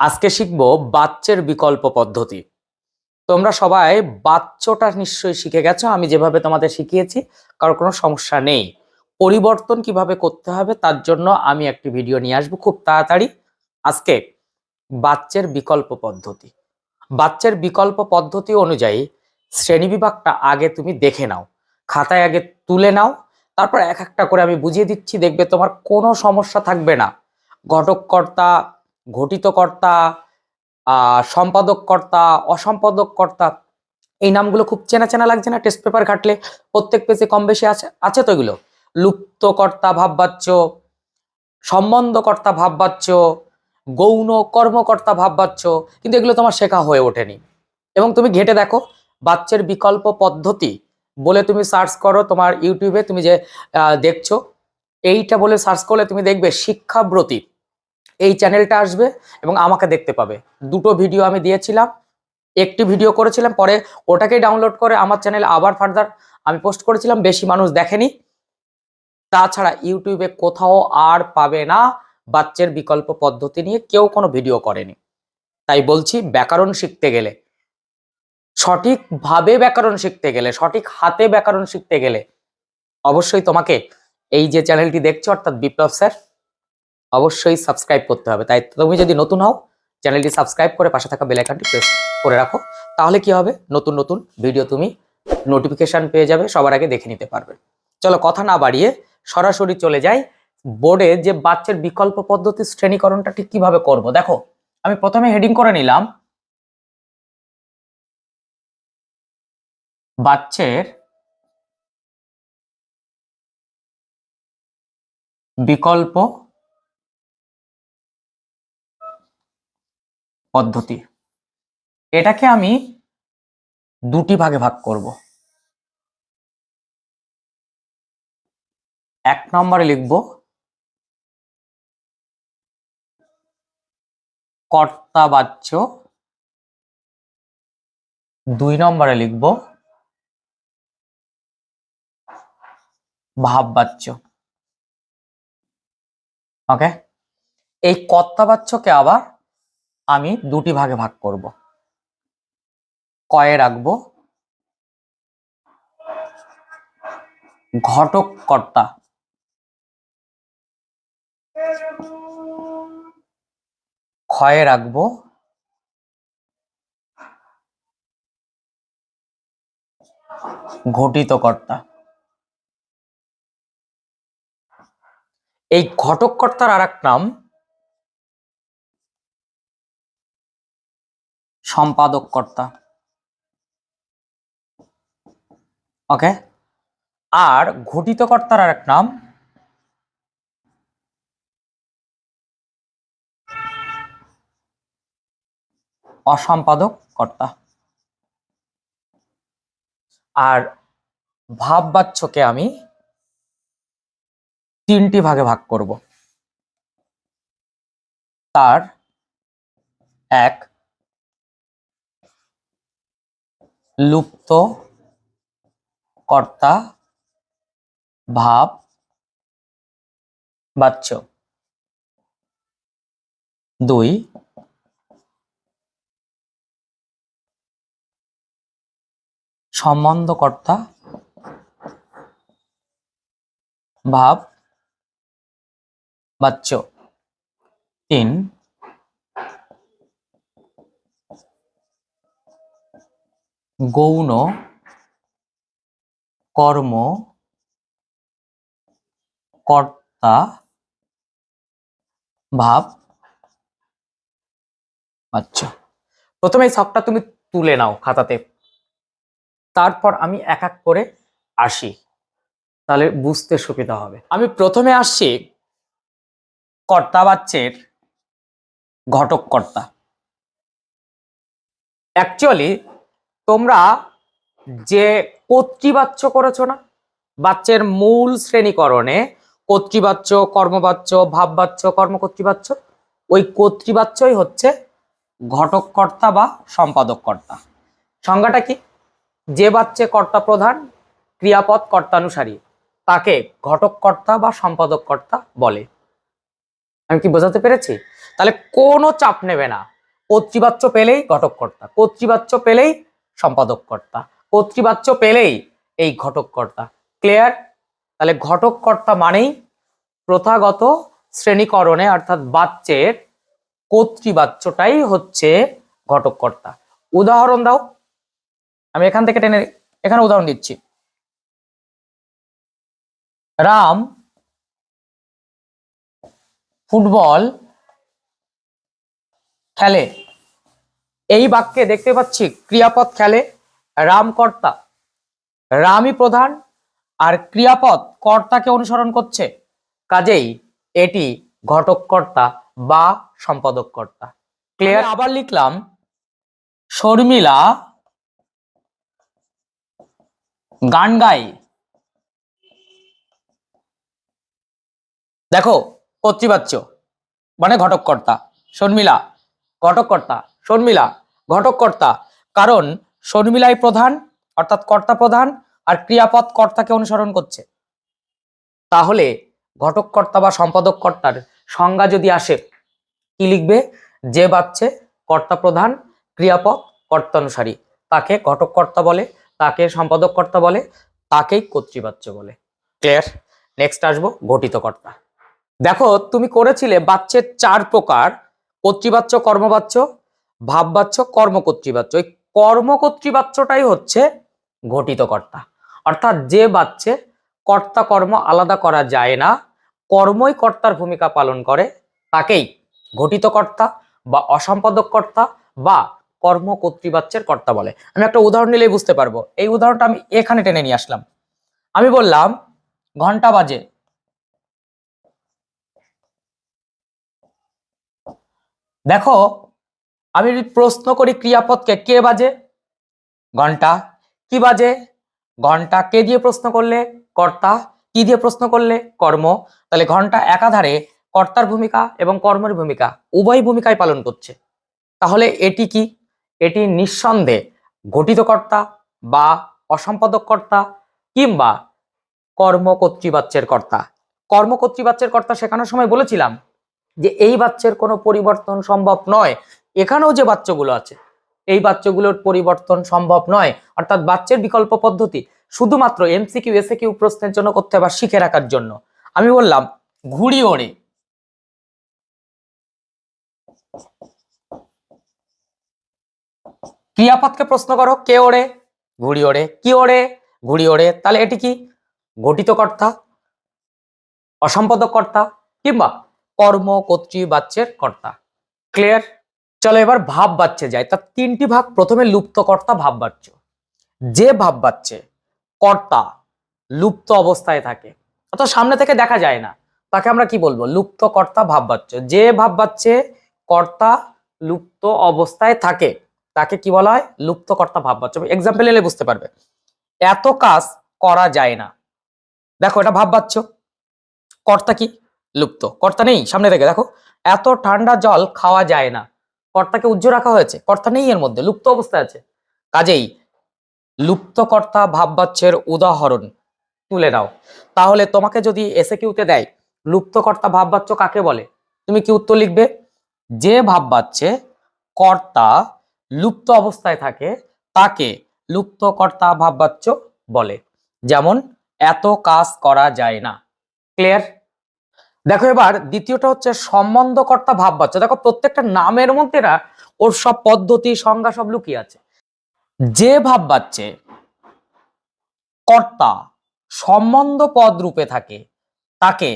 আজকে শিখব বাচ্চের বিকল্প পদ্ধতি। তোমরা সবাই বাচ্চটা নিশ্চয়ই শিখে গেছো, আমি যেভাবে তোমাদের শিখিয়েছি কারোর কোনো সমস্যা নেই। পরিবর্তন কীভাবে করতে হবে, তার জন্য আমি একটি ভিডিও নিয়ে আসব খুব তাড়াতাড়ি। আজকে বাচ্চের বিকল্প পদ্ধতি। বাচ্চের বিকল্প পদ্ধতি অনুযায়ী শ্রেণীবিভাগটা আগে তুমি দেখে নাও, খাতায় আগে তুলে নাও, তারপর এক একটা করে আমি বুঝিয়ে দিচ্ছি, দেখবে তোমার কোনো সমস্যা থাকবে না। ঘটককর্তা ঘটিতকর্তা সম্পাদককর্তা, অসম্পাদককর্তা, এই নামগুলো খুব চেনা চেনা লাগছে না টেস্ট পেপার ঘাটলে প্রত্যেক পেজে কম বেশি আছে আছে তো এগুলো? লুপ্তকর্তা ভাববাচ্য, সম্বন্ধকর্তা ভাববাচ্য, গৌণ কর্মকর্তা ভাববাচ্য, কিন্তু এগুলো তোমার শেখা হয়ে ওঠেনি। এবং তুমি ঘেটে দেখো, বাচ্চার বিকল্প পদ্ধতি বলে তুমি সার্চ করো তোমার ইউটিউবে তুমি যে দেখছ, এইটা বলে সার্চ করলে তুমি দেখবে শিক্ষাব্রতী এই চ্যানেলটা আসবে এবং আমাকে দেখতে পাবে। দুটো ভিডিও আমি দিয়েছিলাম, একটি ভিডিও করেছিলাম, পরে ওটাকেই ডাউনলোড করে আমার চ্যানেল আবার ফার্দার আমি পোস্ট করেছিলাম, বেশি মানুষ দেখেনি। তাছাড়া ইউটিউবে কোথাও আর পাবে না বাচ্চার বিকল্প পদ্ধতি নিয়ে কেউ কোনো ভিডিও করেনি। তাই বলছি, ব্যাকরণ শিখতে গেলে, সঠিকভাবে ব্যাকরণ শিখতে গেলে, সঠিক হাতে ব্যাকরণ শিখতে গেলে, অবশ্যই তোমাকে এই যে চ্যানেলটি দেখছ, অর্থাৎ বিপ্লব স্যার অবশ্যই সাবস্ক্রাইব করতে হবে। তাই তুমি যদি নতুন হও চ্যানেলটি সাবস্ক্রাইব করে পাশে থাকা বেল আইকনটি প্রেস করে রাখো। তাহলে কি হবে? নতুন নতুন ভিডিও তুমি নোটিফিকেশন পেয়ে যাবে, সবার আগে দেখে নিতে পারবে। চলো কথা না বাড়িয়ে সরাসরি চলে যাই। বোর্ডে যে বাচ্চার বিকল্প পদ্ধতি শ্রেণীকরণটা ঠিক কীভাবে করব? দেখো, আমি প্রথমে হেডিং করে নিলাম। বাচ্চের বিকল্প পদ্ধতি। এটাকে আমি দুটি ভাগে ভাগ করব। এক নম্বরে লিখব, কর্তাবাচ্য। দুই নম্বরে লিখব, ভাববাচ্য। ওকে এই কর্তাবাচ্যকে আবার আমি দুটি ভাগে ভাগ করব। কয়ে রাখব। ঘটক কর্তা ক্ষয়ে রাখব। ঘটিত কর্তা এই ঘটক কর্তার আর এক নাম সম্পাদক কর্তা ওকে? আর ঘটিত কর্তার আর এক নাম? অসম্পাদক কর্তা আর ভাববাচ্যকে আমি তিনটি ভাগে ভাগ করব। তার এক লুপ্ত কর্তা ভাব বাচ্য। দুই সম্বন্ধকর্তা ভাব বাচ্য। তিন গৌণ, কর্ম, কর্তা, ভাব। আচ্ছা। প্রথমে এই ছকটা তুমি তুলে নাও খাতাতে। তারপর আমি এক এক করে আসি। তাহলে বুঝতে সুবিধা হবে। আমি প্রথমে আসছি কর্তাবাচ্যের ঘটক কর্তা অ্যাকচুয়ালি তোমরা যে কর্তৃবাচ্য করেছ না, বাচ্চের মূল শ্রেণীকরণে কর্তৃবাচ্য, কর্মবাচ্য, ভাববাচ্য, কর্মকর্তৃবাচ্য, ওই কর্তৃবাচ্যই হচ্ছে ঘটককর্তা বা সম্পাদককর্তা। সংজ্ঞাটা কি? যে বাচ্চে কর্তা প্রধান, ক্রিয়াপদ কর্তানুসারী, তাকে ঘটককর্তা বা সম্পাদককর্তা বলে। আমি কি বোঝাতে পেরেছি? তাহলে কোনো চাপ নেবে না। কর্তৃবাচ্য পেলেই ঘটককর্তা, কর্তৃবাচ্য পেলেই সম্পাদককর্তা। কর্তৃবাচ্য পেলেই এই ঘটককর্তা। ক্লিয়ার? তাহলে ঘটককর্তা মানেই প্রথাগত শ্রেণীকরণে অর্থাৎ বাচ্চের কর্তৃবাচ্যটাই হচ্ছে ঘটককর্তা। উদাহরণ দাও। আমি এখান থেকে টেনে এখানে উদাহরণ দিচ্ছি। রাম ফুটবল খেলে। এই বাক্যে দেখতে পাচ্ছি ক্রিয়াপদ খেলে রাম কর্তা রামই প্রধান আর ক্রিয়াপদ কর্তাকে অনুসরণ করছে। কাজেই এটি ঘটককর্তা বা সম্পাদককর্তা। ক্লিয়ার? আবার লিখলাম শর্মিলা গান গাই দেখো কর্তৃবাচ্য মানে ঘটককর্তা। শর্মিলা ঘটককর্তা শর্মিলা। ঘটককর্তা। কারণ শর্মিলাই প্রধান, অর্থাৎ কর্তা প্রধান, আর ক্রিয়াপদ কর্তাকে অনুসরণ করছে। তাহলে ঘটককর্তা বা সম্পাদক কর্তার সংজ্ঞা যদি আসে, কি লিখবে? যে বাচ্চে কর্তা প্রধান, ক্রিয়াপদ কর্তানুসারী তাকে ঘটককর্তা বলে, তাকে সম্পাদক কর্তা বলে, তাকেই কর্তৃবাচ্য বলে। ক্লিয়ার? নেক্সট আসব, ঘটিত কর্তা। দেখো, তুমি করেছিলে বাচ্চের চার প্রকার কর্তৃবাচ্য, কর্মবাচ্য ভাববাচ্য, কর্মকর্তৃবাচ্য। এই কর্মকর্তৃবাচ্যটাই হচ্ছে ঘটিত কর্তা অর্থাৎ যে বাচ্চে কর্তা কর্ম আলাদা করা যায় না, কর্মই কর্তার ভূমিকা পালন করে, তাকেই ঘটিত কর্তা বা অসম্পাদক কর্তা বা কর্মকর্তৃবাচ্যের কর্তা বলে। আমি একটা উদাহরণ নিলেই বুঝতে পারব। এই উদাহরণটা আমি এখানে টেনে নিয়ে আসলাম। আমি বললাম, ঘণ্টা বাজে। দেখো আমি যদি প্রশ্ন করি ক্রিয়াপদকে, কে বাজে? ঘণ্টা। কি বাজে? ঘণ্টা কে দিয়ে প্রশ্ন করলে? কর্তা। কি দিয়ে প্রশ্ন করলে? কর্ম। তাহলে ঘণ্টা একাধারে কর্তার ভূমিকা এবং কর্মের ভূমিকা উভয় ভূমিকায় পালন করছে। তাহলে এটি কি? এটি নিঃসন্দেহে ঘটিত কর্তা বা অসম্পাদক কর্তা কিংবা কর্মকর্তৃবাচ্যের কর্তা। কর্মকর্তৃবাচ্যের কর্তা শেখানোর সময় বলেছিলাম যে এই বাচ্চের কোনো পরিবর্তন সম্ভব নয়। এখানেও যে বাচ্চাগুলো আছে, এই বাচ্চাগুলোর পরিবর্তন সম্ভব নয়। অর্থাৎ বাচ্চার বিকল্প পদ্ধতি শুধুমাত্র এমসিকিউ এসএকিউ প্রশ্নের জন্য করতে হবে শিখে রাখার জন্য। আমি বললাম, ঘুড়ি ওড়ে। ক্রিয়াপদকে প্রশ্ন করো, কে ওড়ে? ঘুড়ি ওড়ে। কি ওড়ে? ঘুড়ি ওড়ে। তাহলে এটি কি? গঠিত কর্তা অসম্পাদক কর্তা কিংবা কর্ম কর্তৃ বাচ্চের কর্তা। ক্লিয়ার চলো এবার ভাব বাচ্চে যায় তার তিনটি ভাগ প্রথমে লুপ্ত কর্তা ভাব বাচ্য যে ভাব বাচ্চে কর্তা লুপ্ত অবস্থায় থাকে। অত সামনে থেকে দেখা যায় না। তাকে আমরা কি বলব? লুপ্ত কর্তা ভাব বাচ্য যে ভাব বাচ্চে কর্তা লুপ্ত অবস্থায় থাকে। তাকে কি বলা হয়? লুপ্ত কর্তা ভাব বাচ্য এক্সাম্পল এলে বুঝতে পারবে। এত কাজ করা যায় না। দেখো, এটা ভাব বাচ্য কর্তা কি? লুপ্ত। কর্তা নেই সামনে থেকে। দেখো, এত ঠান্ডা জল খাওয়া যায় না। কর্তাকে উজ্জ্ব রাখা হয়েছে। কর্তা নেই এর মধ্যে, লুপ্ত অবস্থায় আছে। কাজেই লুপ্ত কর্তা ভাববাচ্যের উদাহরণ তুলে নাও। তাহলে তোমাকে যদি এসে কিউতে দেয় লুপ্ত কর্তা ভাববাচ্য কাকে বলে? তুমি কি উত্তর লিখবে? যে ভাববাচ্যে কর্তা লুপ্ত অবস্থায় থাকে, তাকে লুপ্ত কর্তা ভাববাচ্য বলে। যেমন, এত কাজ করা যায় না। ক্লিয়ার? দেখো এবার দ্বিতীয়টা হচ্ছে সম্বন্ধকর্তা ভাববাচ্য। দেখো প্রত্যেকটা নামের মধ্যে না ওর সব পদ্ধতি, সংজ্ঞা সব লুকিয়ে আছে। যে ভাববাচ্যে কর্তা সম্বন্ধ পদ রূপে থাকে, তাকে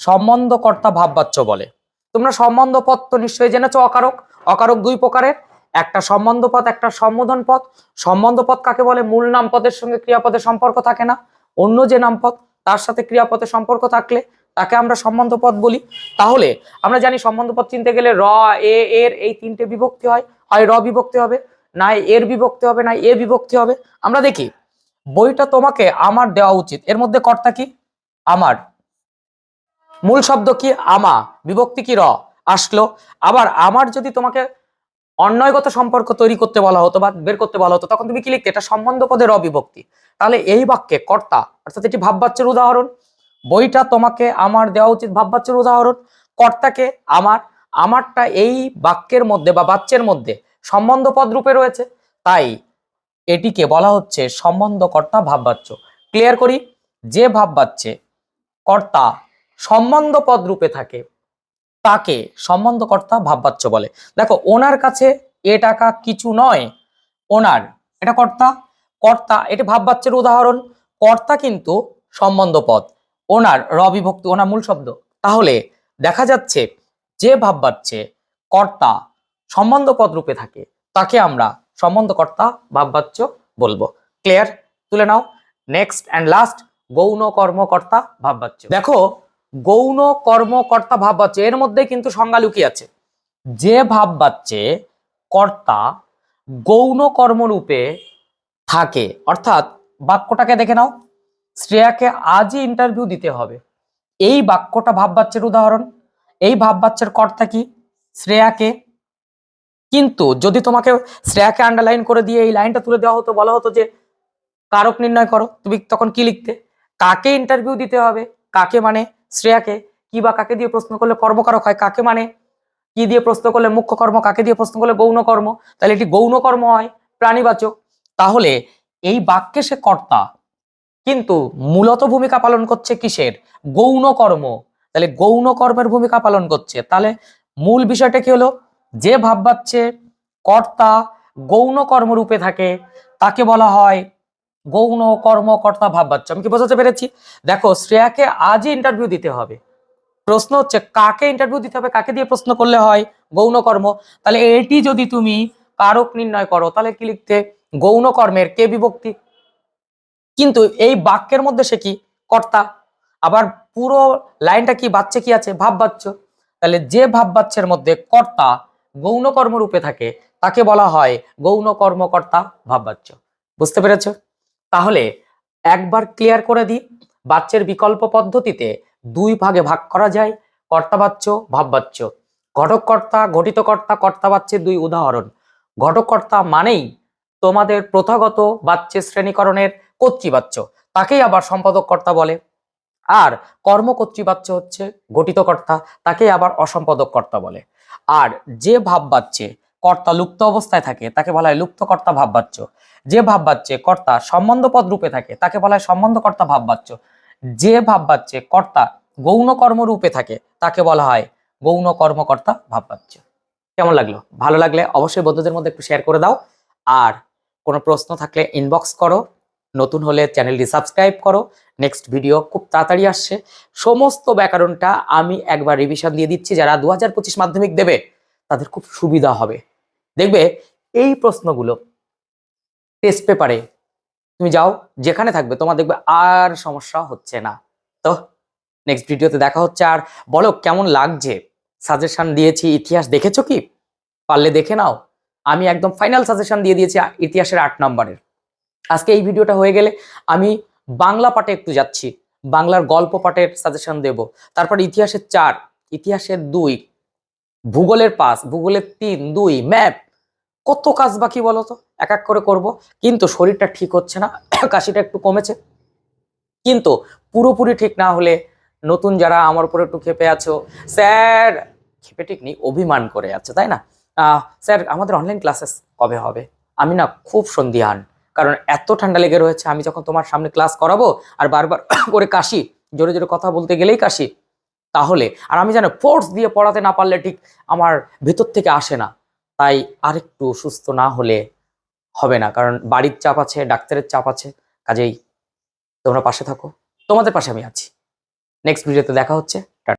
সম্বন্ধকর্তা ভাববাচ্য বলে। তোমরা সম্বন্ধ পদ তো নিশ্চয়ই জেনেছো, অকারক। অকারক দুই প্রকারের। একটা সম্বন্ধ পদ, একটা সম্বোধন পদ। সম্বন্ধ পদ কাকে বলে? মূল নাম পদের সঙ্গে ক্রিয়াপদের সম্পর্ক থাকে না। অন্য যে নাম পদ, তার সাথে ক্রিয়াপদের সম্পর্ক থাকলে তাকে আমরা সম্বন্ধ পদ বলি। তাহলে আমরা জানি সম্বন্ধ পদ চিনতে গেলে র, এ, এর এই তিনটে বিভক্তি হয়। হয় র বিভক্তি হবে না এর বিভক্তি হবে না এ বিভক্তি হবে। আমরা দেখি, বইটা তোমাকে আমার দেওয়া উচিত। এর মধ্যে কর্তা কি? আমার। মূল শব্দ কি? আমা। বিভক্তি কি? র। আসলো। আবার আমার যদি তোমাকে অন্যয়গত সম্পর্ক তৈরি করতে বলা হতো বা বের করতে বলা হতো, তখন তুমি কি লিখতে? এটা সম্বন্ধ পদের অবিভক্তি তাহলে এই বাক্যে কর্তা, অর্থাৎ এটি ভাববাচ্যের উদাহরণ। বইটা তোমাকে আমার দেওয়া উচিত ভাববাচ্যের উদাহরণ কর্তাকে আমার, আমারটা এই বাক্যের মধ্যে বা বাচ্যের মধ্যে সম্বন্ধ পদ রূপে রয়েছে। তাই এটিকে বলা হচ্ছে সম্বন্ধকর্তা ভাববাচ্য। ক্লিয়ার করি? যে ভাববাচ্যে কর্তা সম্বন্ধ পদ রূপে থাকে, তাকে সম্বন্ধকর্তা ভাববাচ্য বলে। দেখো, ওনার কাছে এ টাকা কিছু নয়। ওনার, এটা কর্তা। কর্তা, এটা ভাববাচ্যের উদাহরণ। কর্তা কিন্তু সম্বন্ধ পদ ওনার র বিভক্তি, ওনার মূল শব্দ। তাহলে দেখা যাচ্ছে যে ভাববাচ্যে কর্তা সম্বন্ধ পদ রূপে থাকে, তাকে আমরা সম্বন্ধকর্তা ভাববাচ্য বলব। ক্লিয়ার তুলে নাও। নেক্সট অ্যান্ড লাস্ট গৌণ কর্মকর্তা ভাববাচ্য। দেখো, গৌণ কর্মকর্তা ভাববাচ্য, এর মধ্যে কিন্তু সংজ্ঞা লুকিয়ে আছে। যে ভাববাচ্যে কর্তা গৌণ কর্মরূপে থাকে, অর্থাৎ বাক্যটাকে দেখে নাও। শ্রেয়াকে আজই ইন্টারভিউ দিতে হবে। এই বাক্যটা ভাববাচ্যের উদাহরণ। এই ভাববাচ্যের কর্তা কি? শ্রেয়াকে। কিন্তু যদি তোমাকে শ্রেয়াকে আন্ডারলাইন করে দিয়ে এই লাইনটা তুলে দেওয়া হতো, বলা হতো যে, কারক নির্ণয় করো, তুমি তখন কি লিখতে? কাকে ইন্টারভিউ দিতে হবে? কাকে মানে শ্রেয়াকে? কি বা কাকে দিয়ে প্রশ্ন করলে কর্মকারক হয়? কাকে মানে? কি দিয়ে প্রশ্ন করলে মুখ্য কর্ম? কাকে দিয়ে প্রশ্ন করলে গৌণ কর্ম? তাহলে এটি গৌণ কর্ম হয়, প্রাণীবাচক। তাহলে এই বাক্যে সে কর্তা কিন্তু মূলত ভূমিকা পালন করছে কিসের? গৌণ কর্ম। তাহলে গৌণ কর্মের ভূমিকা পালন করছে। তাহলে মূল বিষয়টা কি হলো? যে ভাববাচ্ছে কর্তা গৌণ কর্মরূপে থাকে, তাকে বলা হয় গৌণ কর্মকর্তা ভাববাচ্য। আমি কি বোঝাতে পেরেছি? দেখো, শ্রেয়াকে আজই ইন্টারভিউ দিতে হবে। প্রশ্ন হচ্ছে, কাকে ইন্টারভিউ দিতে হবে? কাকে দিয়ে প্রশ্ন করলে হয়? গৌণ কর্ম। তাহলে এটি যদি তুমি কারক নির্ণয় করো, তাহলে কি লিখতে? গৌণ কর্মের কে বিভক্তি? কিন্তু এই বাক্যের মধ্যে সে কি? কর্তা। আবার পুরো লাইনটা কি বাচ্চা কি আছে? ভাব বাচ্চ তাহলে যে ভাব বাচ্চের মধ্যে কর্তা গৌণ কর্ম রূপে থাকে, তাকে বলা হয় গৌণ কর্মকর্তা ভাব বাচ্চ বুঝতে পেরেছ? তাহলে একবার ক্লিয়ার করে দিই, বাচ্চের বিকল্প পদ্ধতিতে দুই ভাগে ভাগ করা যায় কর্তা কর্তাবাচ্য, ভাববাচ্য। ঘটককর্তা, ঘটিতকর্তা, কর্তাবাচ্যের দুই উদাহরণ। ঘটককর্তা মানেই তোমাদের প্রথাগত বাচ্চের শ্রেণীকরণের কর্তৃবাচ্য, তাকেই আবার সম্পাদক কর্তা বলে। আর কর্মকর্তৃবাচ্য হচ্ছে গঠিত কর্তা তাকেই আবার অসম্পাদক কর্তা বলে। আর যে ভাববাচ্যে কর্তা লুপ্ত অবস্থায় থাকে, তাকে বলা হয় লুপ্তকর্তা ভাববাচ্য। যে ভাববাচ্যে কর্তা সম্বন্ধপদ রূপে থাকে, তাকে বলা হয় সম্বন্ধকর্তা ভাববাচ্য। যে ভাব ভাববাচ্যে কর্তা গৌণ কর্ম রূপে থাকে, তাকে বলা হয় গৌণ কর্মকর্তা ভাববাচ্য। কেমন লাগল? ভালো লাগলে অবশ্যই বন্ধুদের মধ্যে একটু শেয়ার করে দাও। আর কোনো প্রশ্ন থাকলে ইনবক্স করো। নতুন হলে চ্যানেলটি সাবস্ক্রাইব করো। নেক্সট ভিডিও খুব তাড়াতাড়ি আসছে। সমস্ত ব্যাকরণটা আমি একবার রিভিশন দিয়ে দিচ্ছি। যারা দু হাজার পঁচিশ মাধ্যমিক দেবে, তাদের খুব সুবিধা হবে। দেখবে, এই প্রশ্নগুলো টেস্ট পেপারে তুমি যাও, যেখানে থাকবে, তোমার দেখবে আর সমস্যা হচ্ছে না। তো নেক্সট ভিডিওতে দেখা হচ্ছে। আর বলো, কেমন লাগছে? সাজেশন দিয়েছি, ইতিহাস দেখেছ কি? পারলে দেখে নাও। আমি একদম ফাইনাল সাজেশন দিয়ে দিয়েছি, ইতিহাসের আট নম্বরের। আজকে এই ভিডিওটা হয়ে গেলে আমি বাংলা পাঠে একটু যাচ্ছি। বাংলার গল্প পাঠের সাজেশন দেব। তারপর ইতিহাসের চার, ইতিহাসের দুই, ভূগোলের পাঁচ, ভূগোলের তিন, দুই, ম্যাপ। কত কাজ বাকি বলো তো এক এক করে করব। কিন্তু শরীরটা ঠিক হচ্ছে না, কাশিটা একটু কমেছে। কিন্তু পুরোপুরি ঠিক না হলে নতুন যারা আমার উপরে একটু খেপে আছো, স্যার খেপে ঠিক নেই, অভিমান করে আছো, তাই না? স্যার, আমাদের অনলাইন ক্লাসেস কবে হবে? আমি না খুব সন্দিহান। কারণ এত ঠান্ডা লেগে রয়েছে, আমি যখন তোমার সামনে ক্লাস করাবো আর বারবার করে কাশি, জোরে জোরে কথা বলতে গেলেই কাশি, তাহলে, আর আমি জানো ফোর্স দিয়ে পড়াতে না পারলে ঠিক আমার ভেতর থেকে আসে না। তাই আরেকটু সুস্থ না হলে হবে না, কারণ বাড়ির চাপ আছে, ডাক্তারের চাপ আছে, কাজেই তোমরা পাশে থাকো। তোমাদের পাশে আমি আছি। নেক্সট ভিডিওতে দেখা হচ্ছে।